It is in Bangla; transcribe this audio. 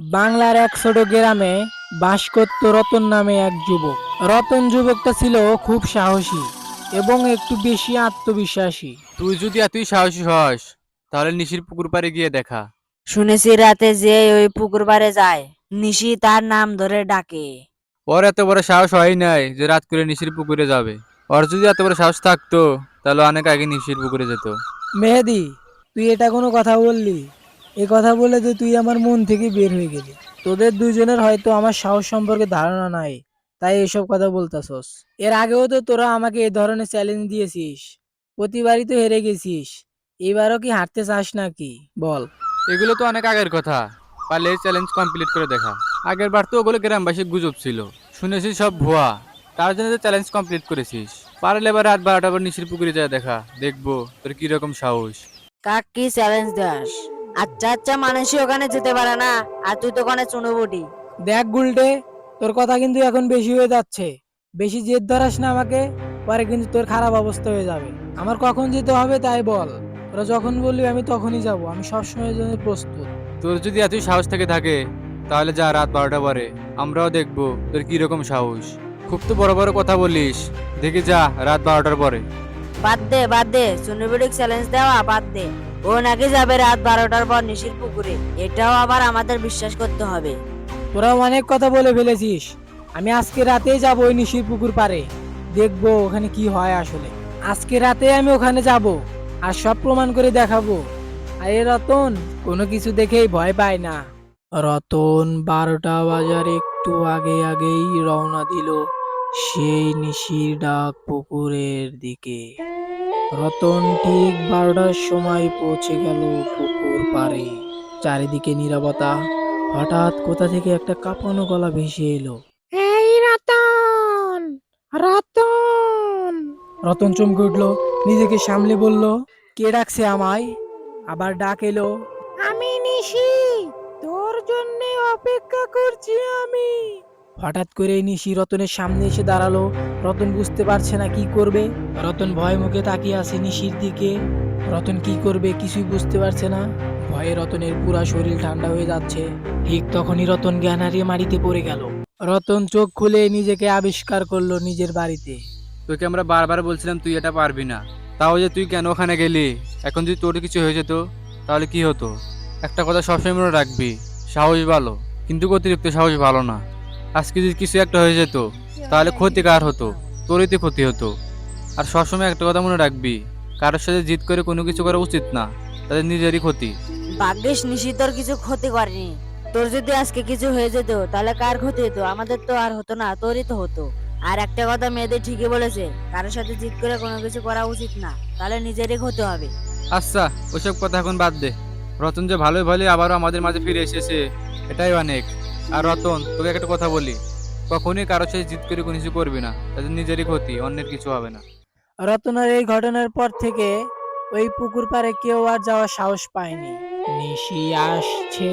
বাংলার এক ছোট গ্রামে বাস করত রতন নামে এক যুবক। রতন যুবকটা ছিল খুব সাহসী এবং একটু বেশি আত্মবিশ্বাসী। তুই যদি এতই সাহসী হস তাহলে নিশির পুকুর পাড়ে গিয়ে দেখা। শুনেছি রাতে যে ওই পুকুর পাড়ে যায় নিশি তার নাম ধরে ডাকে। ওর এত বড় সাহস হয় নাই যে রাত করে নিশির পুকুরে যাবে। ওর যদি এত বড় সাহস থাকতো তাহলে অনেক আগে নিশির পুকুরে যেত। মেহেদি তুই এটা কোনো কথা বললি? এ কথা বলে তো তুই আমার মন থেকে বের হয়ে গেলি। তোদের দুজনের হয়তো আমার সাহস সম্পর্কে ধারণা নাই তাই এসব কথা বলতাছস। এর আগেও তো তোরা আমাকে এই ধরনের চ্যালেঞ্জ দিয়েছিস প্রতিবারই তো হেরে গেছিস। এবারও কি হাঁটতে চাস নাকি? বল। এগুলো তো অনেক আগের কথা। পারলে চ্যালেঞ্জ কমপ্লিট করে দেখা। আগের বার তো ওগুলো গ্রামবাসী গুজব ছিল। শুনেছি সব ভুয়া। তার জন্য তো চ্যালেঞ্জ কমপ্লিট করেছিস। পারলে এবার রাত বারোটা পর নিশির পুকুরে যায় দেখা। দেখব তোর কি রকম সাহস। কাক কি চ্যালেঞ্জ দাস আচ্ছা আচ্ছা মানুষই ওখানে যেতে পারে না। আর তুই তো ওখানে চুনোবুটি দেখ গুলটে তোর কথা কিন্তু এখন বেশি হয়ে যাচ্ছে। বেশি জেদ ধরাস না আমাকে পরে কিন্তু তোর খারাপ অবস্থা হয়ে যাবে। আমার কখন যেতে হবে তাই বল। তোরা যখন বলবি আমি তখনই যাব আমি সবসময়ের জন্য প্রস্তুত। তোর যদি এতই সাহস থেকে থাকে তাহলে যা রাত বারোটা পরে আমরাও দেখব তোর কি রকম সাহস। খুব তো বড় বড় কথা বলিস। দেখে যা রাত বারোটার পরে। বাদ দে বাদ দে। চুনোবুটি চ্যালেঞ্জ দেওয়া বাদ দে। ও নাকি যাবে রাত বারোটার পর নিশির পুকুরে। এটাও আবার আমাদের বিশ্বাস করতে হবে। তোরা অনেক কথা বলে ফেলেছিস। আমি আজকে রাতেই যাব ওই নিশির পুকুর পারে দেখব ওখানে কি হয় আসলে। আজকে রাতে আমি ওখানে যাব আর সব প্রমাণ করে দেখাবো। আরে রতন, কোনো কিছু দেখেই ভয় পায় না। রতন বারোটা বাজার একটু আগে আগেই রওনা দিল সেই নিশির ডাক পুকুরের দিকে। রতন ঠিক বারোটার সময় পৌঁছে গেল পুকুর পাড়ে। চারিদিকে নীরবতা। হঠাৎ কোথা থেকে একটা কাঁপানো গলা ভেসে এলো। এই রতন! রতন! রতন চমকে উঠল নিজেকে সামলে বলল কে ডাকছে আমায়? আবার ডাক এলো আমি নিশি! তোর জন্য অপেক্ষা করছি আমি। হঠাৎ করে নিশি রতনের সামনে এসে দাঁড়াল। রতন বুঝতে পারছে না কি করবে। রতন ভয় মুখে তাকিয়ে আছে নিশির দিকে। রতন কি করবে কিছুই বুঝতে পারছে না। ভয়ে রতনের পুরা শরীর ঠান্ডা হয়ে যাচ্ছে। ঠিক তখনই রতন জ্ঞান হারিয়ে মাটিতে পড়ে গেল। রতন চোখ খুলে নিজেকে আবিষ্কার করল নিজের বাড়িতে। তোকে আমরা বারবার বলছিলাম তুই এটা পারবি না। তাও যে তুই কেন ওখানে গেলি? এখন যদি তোর কিছু হয়ে যেত, তাহলে কি হতো? একটা কথা সবসময় মনে রাখবি, সাহস ভালো। কিন্তু অতিরিক্ত সাহস ভালো না। আজকে যদি কিছু একটা হয়ে যেত তাহলে ক্ষতি কার হতো? তোরই তো ক্ষতি হতো। আর সবসময় একটা কথা মনে রাখবি কারোর সাথে জিত করে কোনো কিছু করা উচিত না তাদের নিজেরই ক্ষতি। ভাগ্যিস নিশি তোর কিছু ক্ষতি করেনি। তোর যদি আজকে কিছু হয়ে যেত তাহলে কার ক্ষতি হতো? আমাদের তো আর হতো না তোরই তো হতো। আর একটা কথা মেয়েদের ঠিকই বলেছে কারোর সাথে জিত করে কোনো কিছু করা উচিত না তাহলে নিজেরই ক্ষতি হবে। আচ্ছা ওসব কথা এখন বাদ দে। রতন যে ভালোই ভালোই আবারও আমাদের মাঝে ফিরে এসেছে এটাই অনেক। আর রতন, তোকে একটা কথা বলি। কখনই কারোর সাথে জিত করে কোনো কিছু করবি না। তাদের নিজেরই ক্ষতি, অন্যের কিছু হবে না। রতনের এই ঘটনার পর থেকে ওই পুকুর পাড়ে কেউ আর যাওয়ার সাহস পায়নি। নিশি আসছে।